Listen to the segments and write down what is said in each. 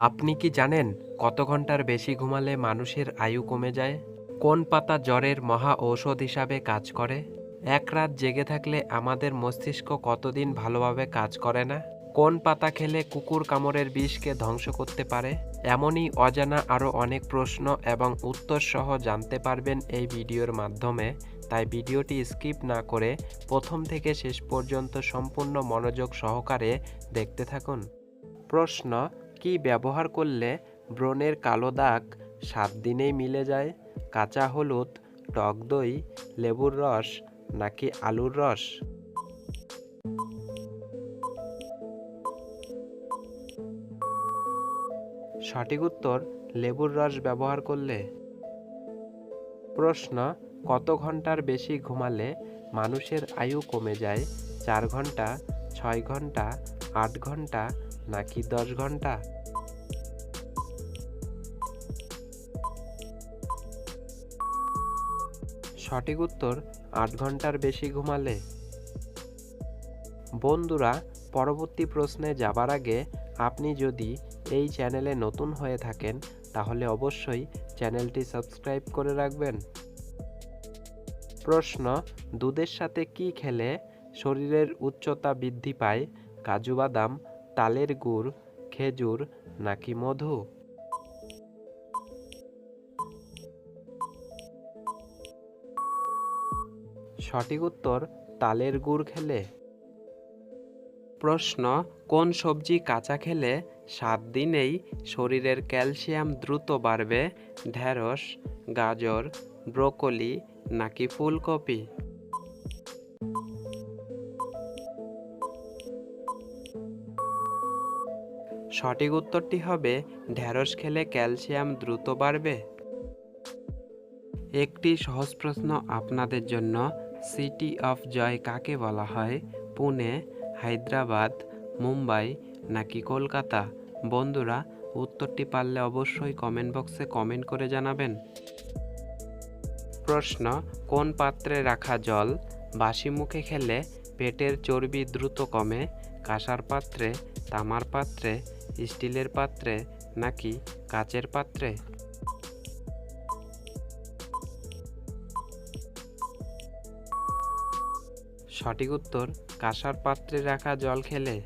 আপনি কি জানেন কত ঘণ্টার বেশি ঘুমালে মানুষের আয়ু কমে যায়? কোন পাতা জ্বরের মহা ঔষধ হিসাবে কাজ করে? এক রাত জেগে থাকলে আমাদের মস্তিষ্ক কতদিন ভালোভাবে কাজ করে না? কোন পাতা খেলে কুকুর কামড়ের বিষকে ধ্বংস করতে পারে? এমনই অজানা আরও অনেক প্রশ্ন এবং উত্তর সহ জানতে পারবেন এই ভিডিওর মাধ্যমে। তাই ভিডিওটি স্কিপ না করে প্রথম থেকে শেষ পর্যন্ত সম্পূর্ণ মনোযোগ সহকারে দেখতে থাকুন। প্রশ্ন কি ব্যবহার করলে ব্রণের কালো দাগ সাত দিনেই মিলে যায়? কাঁচা হলুদ, টক দই, লেবুর রস নাকি আলুর রস? সঠিক উত্তর, লেবুর রস ব্যবহার করলে। প্রশ্ন, কত ঘণ্টার বেশি ঘুমালে মানুষের আয়ু কমে যায়? চার ঘণ্টা, ছয় ঘণ্টা, আট ঘণ্টা নাকি দশ ঘণ্টা? সঠিক উত্তর, আট ঘণ্টার বেশি ঘুমালে। বন্ধুরা, পরবর্তী প্রশ্নে যাবার আগে আপনি যদি এই চ্যানেলে নতুন হয়ে থাকেন, তাহলে অবশ্যই চ্যানেলটি সাবস্ক্রাইব করে রাখবেন। প্রশ্ন, দুধের সাথে কি খেলে শরীরের উচ্চতা বৃদ্ধি পায়? কাজু বাদাম তালের গুড়, খেজুর নাকি মধু? সঠিক উত্তর, তালের গুড় খেলে। প্রশ্ন, কোন সবজি কাঁচা খেলে সাত দিনেই শরীরের ক্যালসিয়াম দ্রুত বাড়বে? ঢ্যাঁড়স গাজর, ব্রোকলি নাকি ফুলকপি? সঠিক উত্তরটি হবে ঢ্যাঁড়স খেলে ক্যালসিয়াম দ্রুত বাড়বে। একটি সহজ প্রশ্ন আপনাদের জন্য, সিটি অফ জয় কাকে বলা হয়? পুনে, হায়দ্রাবাদ, মুম্বাই নাকি কলকাতা? বন্ধুরা, উত্তরটি পারলে অবশ্যই কমেন্ট বক্সে কমেন্ট করে জানাবেন। প্রশ্ন, কোন পাত্রে রাখা জল বাসি মুখে খেলে পেটের চর্বি দ্রুত কমে? কাঁসার পাত্রে, তামার পাত্রে স্টিলের পাত্রে নাকি কাচের পাত্রে? সঠিক উত্তর, কাঁসার পাত্রে রাখা জল খেলে।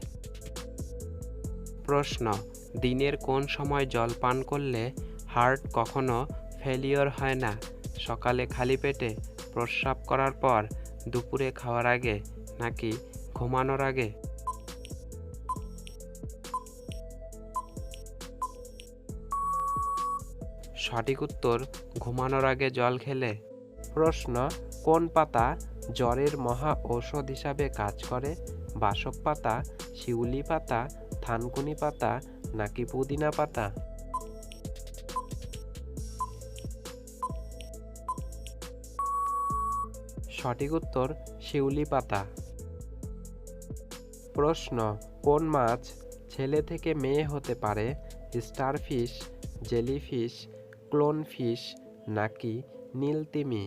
প্রশ্ন, দিনের কোন সময় জল পান করলে হার্ট কখনো ফেলিওর হয় না? সকালে খালি পেটে প্রস্রাব করার পর, দুপুরে খাওয়ার আগে নাকি ঘুমানোর আগে? সঠিক উত্তর, ঘুমানোর আগে জল খেলে। প্রশ্ন, কোন পাতা জ্বরের মহা ঔষধ হিসাবে কাজ করে? বাসক পাতা, শিউলি পাতা, থানকুনি পাতা, নাকি পুদিনা পাতা? সঠিক উত্তর, শিউলি পাতা। প্রশ্ন, কোন মাছ ছেলে থেকে মেয়ে হতে পারে? স্টারফিশ, জেলিফিশ ক্লোনফিশ নাকি নীলতিমি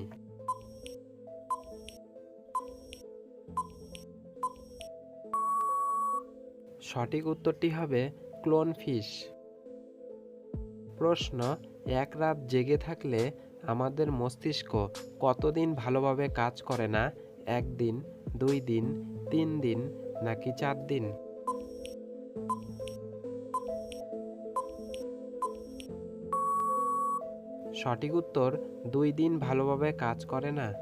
সঠিক উত্তরটি হবে ক্লোনফিশ প্রশ্ন, এক রাত জেগে থাকলে আমাদের মস্তিষ্ক কতদিন ভালোভাবে কাজ করে না? একদিন, দুই দিন, তিন দিন নাকি চার দিন? সঠিক উত্তর দুই দিন ভালোভাবে কাজ করে না।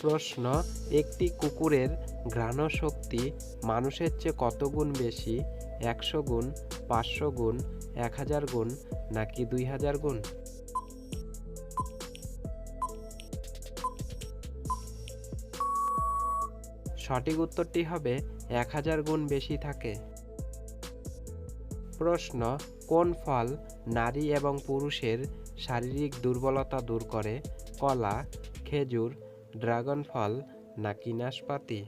প্রশ্ন, একটি কুকুরের ঘ্রাণ শক্তি মানুষের চেয়ে কত গুণ বেশি? একশো গুণ, পাঁচশো গুণ, এক হাজার গুণ, নাকি দুই হাজার গুণ? সঠিক উত্তরটি হবে, এক হাজার গুণ বেশি থাকে। প্রশ্ন কোন ফল নারী এবং পুরুষের শারীরিক দুর্বলতা দূর করে? কলা, খেজুর, ড্রাগন ফল নাকি নাশপাতি?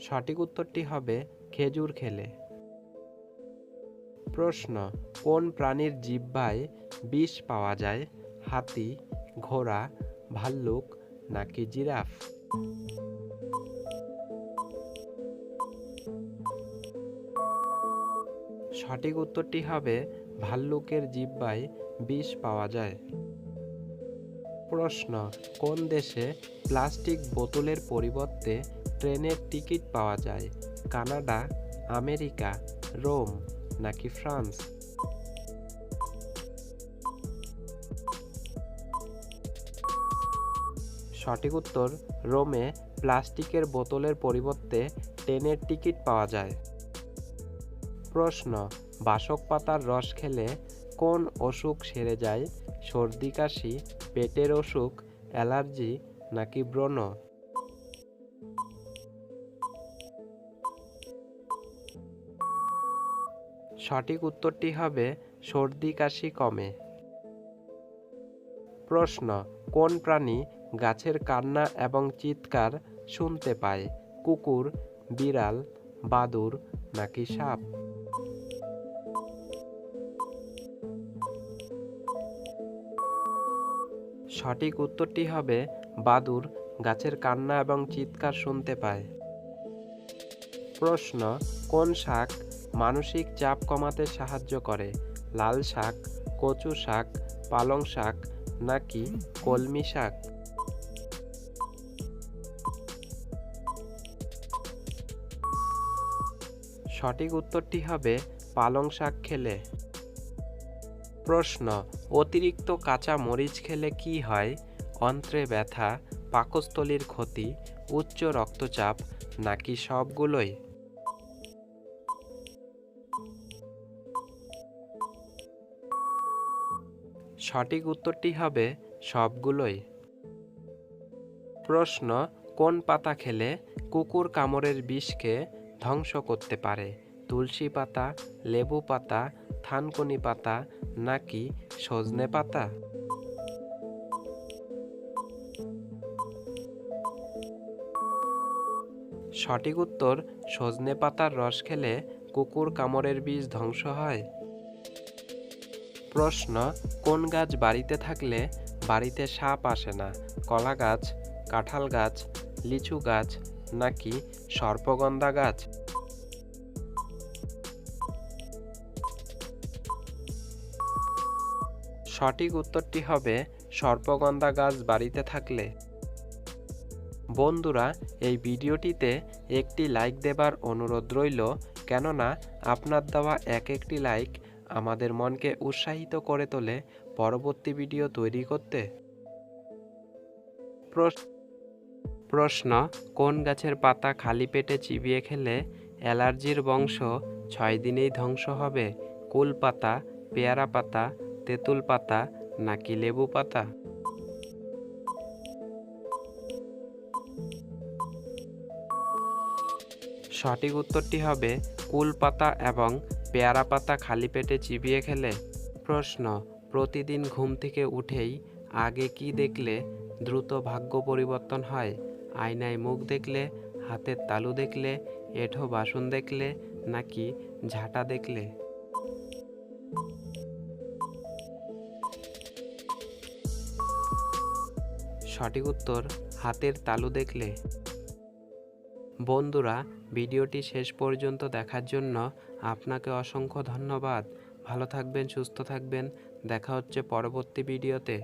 সঠিক উত্তরটি হবে খেজুর খেলে। প্রশ্ন, কোন প্রাণীর জিহ্বায় বিষ পাওয়া যায়? হাতি, ঘোড়া, ভাল্লুক নাকি জিরাফ? সঠিক উত্তরটি হবে ভাল্লুকের জিব্বায় বিষ পাওয়া যায়। প্রশ্ন, কোন দেশে প্লাস্টিক বোতলের পরিবর্তে ট্রেনের টিকিট পাওয়া যায়? কানাডা, আমেরিকা, রোম নাকি ফ্রান্স? সঠিক উত্তর, রোমে প্লাস্টিকের বোতলের পরিবর্তে ট্রেনের টিকিট পাওয়া যায়। প্রশ্ন, বাসক পাতার রস খেলে কোন অসুখ সেরে যায়? সর্দি, কাশি, পেটের অসুখ, অ্যালার্জি নাকি ব্রণ? সঠিক উত্তরটি হবে সর্দি, কাশি কমে। প্রশ্ন, কোন প্রাণী গাছের কান্না এবং চিৎকার শুনতে পায়? কুকুর, বিড়াল, বাদুর নাকি সাপ? সঠিক উত্তরটি হবে বাদুর, গাছের কান্না এবং চিৎকার শুনতে পায়। প্রশ্ন, কোন শাক মানসিক চাপ কমাতে সাহায্য করে? লাল শাক, কচু শাক, পালং শাক নাকি কলমি শাক? সঠিক উত্তরটি হবে পালং শাক খেলে। প্রশ্ন, অতিরিক্ত কাঁচা মরিচ খেলে কি হয়? অন্ত্রে ব্যথা, পাকস্থলীর ক্ষতি, উচ্চ রক্তচাপ নাকি সবগুলোই? সঠিক উত্তরটি হবে সবগুলোই। প্রশ্ন, কোন পাতা খেলে কুকুর কামড়ের বিষকে ধ্বংস করতে পারে? তুলসী পাতা, লেবু পাতা থানকুনি পাতা নাকি সজনে পাতা? সঠিক উত্তর, সজনে পাতার রস খেলে কুকুর কামড়ের বিষ ধ্বংস হয়। প্রশ্ন, কোন গাছ বাড়িতে থাকলে বাড়িতে সাপ আসে না? কলা গাছ, কাঁঠাল গাছ, লিচু গাছ নাকি সর্পগন্ধা গাছ? সঠিক উত্তরটি হবে সর্পগন্ধা গাছ বাড়িতে থাকলে। বন্ধুরা, এই ভিডিওটিতে একটি লাইক দেবার অনুরোধ রইল, কেননা আপনার দেওয়া এক একটি লাইক আমাদের মনকে উৎসাহিত করে তোলে পরবর্তী ভিডিও তৈরি করতে। প্রশ্ন কোন গাছের পাতা খালি পেটে চিবিয়ে খেলে অ্যালার্জির বংশ ছয় দিনেই ধ্বংস হবে? কুল পাতা, পেয়ারা পাতা তেঁতুল পাতা নাকি লেবু পাতা? সঠিক উত্তরটি হবে কুল পাতা এবং পেয়ারা পাতা খালি পেটে চিবিয়ে খেলে। প্রশ্ন, প্রতিদিন ঘুম থেকে উঠেই আগে কি দেখলে দ্রুত ভাগ্য পরিবর্তন হয়? আয়নায় মুখ দেখলে, হাতের তালু দেখলে, এঁঠো বাসন দেখলে নাকি ঝাঁটা দেখলে? সঠিক উত্তর হাতের তালু দেখলে। বন্ধুরা, ভিডিওটি শেষ পর্যন্ত দেখার জন্য আপনাকে অসংখ্য ধন্যবাদ। ভালো থাকবেন, সুস্থ থাকবেন। দেখা হচ্ছে পরবর্তী ভিডিওতে।